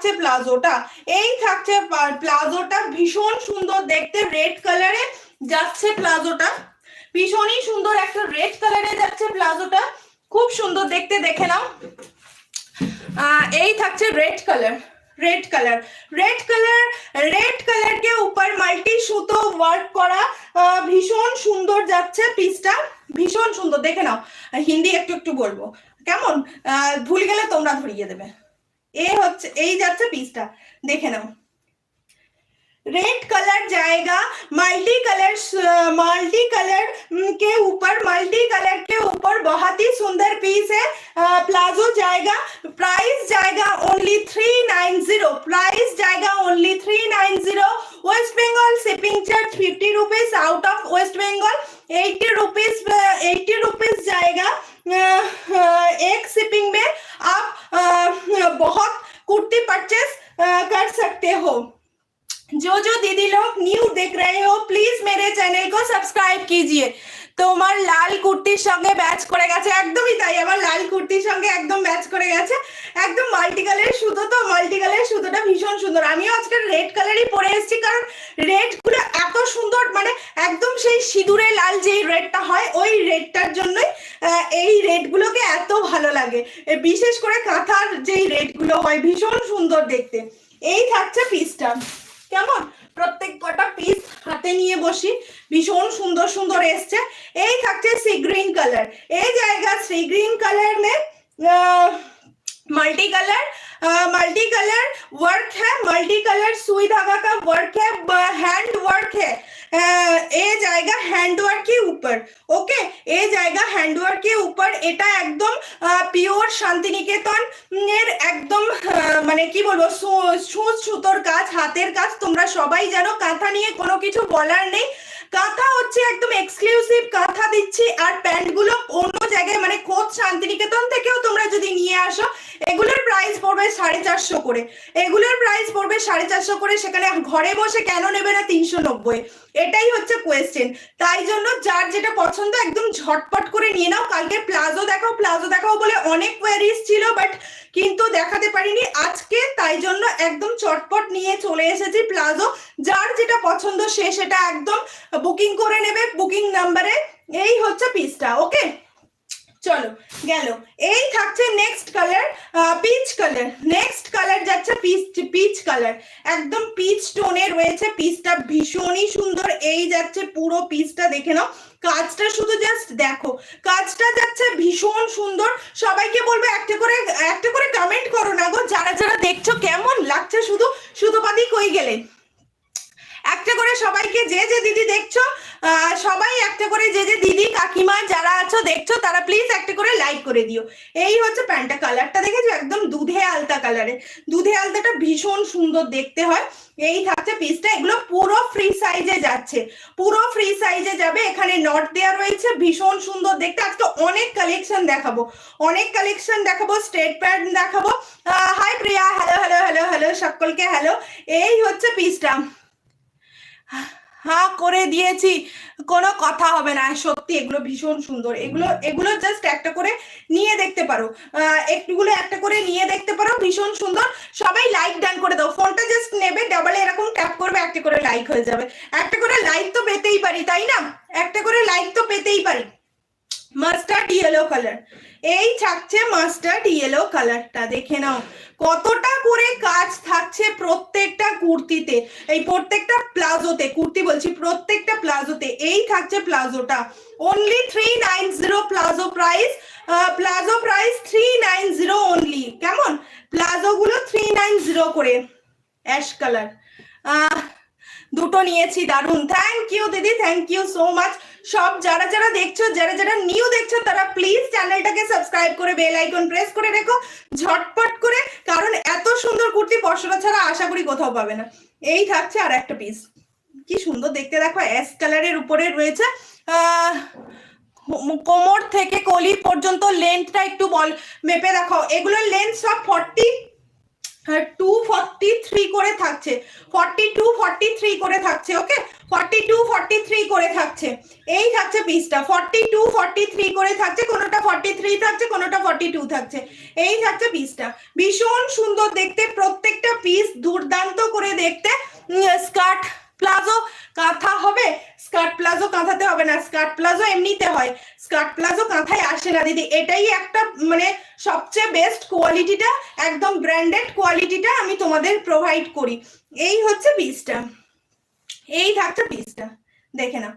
থাকছে প্লাজোটা। এই থাকছে প্লাজোটা ভীষণ সুন্দর দেখতে। রেড কালারে যাচ্ছে প্লাজোটা। ভীষণই সুন্দর একটা রেড কালারে যাচ্ছে প্লাজোটা। খুব সুন্দর দেখতে, দেখে নাও। এই থাকছে red colour red colour. Red colour, red কালারকে উপর মাল্টি সুতো ওয়ার্ক করা ভীষণ সুন্দর যাচ্ছে পিসটা। ভীষণ সুন্দর, দেখে নাও। হিন্দি একটু একটু বলব। কেমন? ভুল গেলে তোমরা ধরিয়ে দেবে। এ হচ্ছে এই যাচ্ছে পিসটা দেখে নাও रेड कलर जाएगा मल्टी कलर मल्टी कलर के ऊपर मल्टी कलर के ऊपर बहुत ही सुंदर पीस है अ, प्लाजो जाएगा प्राइस जाएगा only three nine zero price जाएगा only three nine zero West Bengal shipping charge fifty rupees out of West Bengal eighty rupees eighty rupees जाएगा अ, अ, एक शिपिंग में आप अ, बहुत कुर्ती परचेस कर सकते हो जो जो दीदी लोग न्यू देख रहे हो प्लीज मेरे चैनल को सब्सक्राइब कीजिए তোমার লাল কুর্তির সঙ্গে ম্যাচ করে গেছে একদমই তাই আমার লাল কুর্তির সঙ্গে একদম ম্যাচ করে গেছে একদম মাল্টি কালারের সুতো তো মাল্টি কালারের সুতোটা ভীষণ সুন্দর আমিও আজকে রেড কালারই পরে এসেছি কারণ রেড গুলো এত সুন্দর মানে একদম সেই সিঁদুরে লাল যেই রেডটা হয় ওই রেডটার জন্যই আহ, এই রেডগুলোকে এত ভালো লাগে। বিশেষ করে কাঁথার যেই রেডগুলো হয়, ভীষণ সুন্দর দেখতে। এই থাকছে পিসটা কেমন? প্রত্যেক কটা পিস হাতে নিয়ে বসি, ভীষণ সুন্দর সুন্দর এসছে। এই থাকছে সি গ্রিন কালার এই জায়গা সি গ্রিন কালার মে multi colour multi colour work है मल्टी कलर सुई धागा का वर्क है हैंड वर्क है अ, ये जाएगा हैंड वर्क के ऊपर ওকে এই জায়গা হ্যান্ডওয়ার্ক এর উপর এটা একদম পিওর শান্তিনিকেতন এর একদম আহ, মানে কি বলবো সু- সুচ সুতোর কাজ হাতের কাজ তোমরা সবাই জানো কাঁথা নিয়ে কোনো কিছু বলার নেই কাঁথা হচ্ছে একদম এক্সক্লুসিভ কাঁথা দিচ্ছি আর প্যান্টগুলো অন্য জায়গায় মানে খোদ শান্তিনিকেতন থেকেও তোমরা যদি নিয়ে আসো, এগুলোর প্রাইস পড়বে সাড়ে চারশো করে। এগুলোর প্রাইস পড়বে সাড়ে চারশো করে, সেখানে ঘরে বসে কেন নেবে না তিনশো নব্বই? এটাই হচ্ছে কোয়েশ্চেন তাই জন্য যার যেটা পছন্দ একদম ঝটপট করে নিয়ে নাও। কালকে প্লাজো দেখাও প্লাজো দেখাও বলে অনেক কোয়ারিজ ছিল বাট কিন্তু দেখাতে পারিনি। আজকে তাই জন্য একদম চটপট নিয়ে চলে এসেছি প্লাজো। যার যেটা পছন্দ সে সেটা একদম বুকিং করে নেবে। বুকিং নাম্বারে এই হচ্ছে পিসটা ওকে চলো, গেল। এই থাকছে next colour peach colour next colour যাচ্ছে পিচ পিচ কালার একদম পিচ টোনে রয়েছে পিসটা ভীষণই সুন্দর। এই যাচ্ছে পুরো পিসটা দেখে নাও। কাজটা শুধু জাস্ট দেখো। কাজটা যাচ্ছে ভীষণ সুন্দর। সবাইকে বলব একটা করে একটা করে কমেন্ট করো না গো। যারা যারা দেখছ, কেমন লাগছে শুধু শুধু পাতি কই গেলে? একটা করে সবাইকে, যে যে দিদি দেখছ সবাই একটা করে যে যে দিদি, কাকিমা যারা আছো, দেখছ, তারা প্লিজ একটা করে লাইক করে দিও। এই হচ্ছে প্যান্টটা কালারটা দেখেছ? একদম দুধে আলতা কালারে দুধে আলতাটা ভীষণ সুন্দর দেখতে হয়। এই থাকছে পিসটা এগুলো পুরো ফ্রি সাইজে যাচ্ছে। পুরো ফ্রি সাইজে যাবে। এখানে নট দেওয়া রয়েছে। ভীষণ সুন্দর দেখতে। আজকে অনেক কালেকশন দেখাবো। অনেক কালেকশন দেখাবো। স্ট্রেট প্যান্ট দেখাবো। Hi Priya. Hello hello hello hello সকলকে হ্যালো এই হচ্ছে পিসটা হ্যাঁ করে দিয়েছি। কোনো কথা হবে না। সত্যি এগুলো ভীষণ সুন্দর। এগুলো এগুলো জাস্ট একটা করে নিয়ে দেখতে পারো। একটুগুলো একটা করে নিয়ে দেখতে পারো। ভীষণ সুন্দর। সবাই লাইক ডান করে দাও। ফোনটা জাস্ট নেবে ডাবল এরকম ট্যাপ করবে, একটা করে লাইক হয়ে যাবে। একটা করে লাইক তো পেতেই পারি, তাই না? একটা করে লাইক তো পেতেই পারি। মাস্টার্ড ইয়েলো কালার এই থাকছে মাস্টার্ড ইয়েলো কালারটা দেখে নাও। কতটা করে কাজ থাকছে প্রত্যেকটা কুর্তিতে, এই প্রত্যেকটা প্লাজোতে, কুর্তি বলছি, প্রত্যেকটা প্লাজোতে, এই থাকছে প্লাজোটা। Only three nine zero palazzo price palazzo price three nine zero only কেমন? প্লাজো গুলো থ্রি নাইন জিরো করে অ্যাশ কালার দুটো নিয়েছি দারুণ থ্যাংক ইউ দিদি। থ্যাংক ইউ সো মাচ সব যারা যারা দেখছ, যারা যারা নিউ দেখছ, তারা প্লিজ চ্যানেলটাকে সাবস্ক্রাইব করে বেল আইকন প্রেস করে রেখো, ঝটপট করে, কারণ এত সুন্দর কুর্তি পশরা ছাড়া আশা করি কোথাও পাবে না। এই থাকছে আর একটা পিস কি সুন্দর দেখতে দেখো অ্যাশ কালারের উপরে রয়েছে। কোমর থেকে কলি পর্যন্ত লেন্থটা একটু বল, মেপে দেখো। এগুলোর লেন্থ সব ফর্টি টু ফর্টি থ্রি করে থাকছে। ফর্টি টু ফর্টি থ্রি করে থাকছে okay forty two forty three করে থাকছে। এই থাকছে পিসটা ফর্টি টু ফর্টি থ্রি করে থাকছে, কোনোটা ফর্টি থ্রি থাকছে, কোনোটা ফর্টি টু থাকছে। এই থাকছে পিসটা ভীষণ সুন্দর দেখতে, প্রত্যেকটা পিস দুর্দান্ত করে দেখতে। স্কার্ট প্লাজো কাঁথা হবে। স্কার্ট প্লাজো কাঁথাতে হবে না। স্কার্ট প্লাজো এমনিতে হয়। স্কার্ট প্লাজো কাঁথায় আসে না, দিদি। এটাই একটা মানে সবচেয়ে বেস্ট কোয়ালিটিটা একদম ব্র্যান্ডেড কোয়ালিটিটা আমি তোমাদের প্রোভাইড করি। এই হচ্ছে পিসটা এই থাকছে পিসটা দেখে নাও।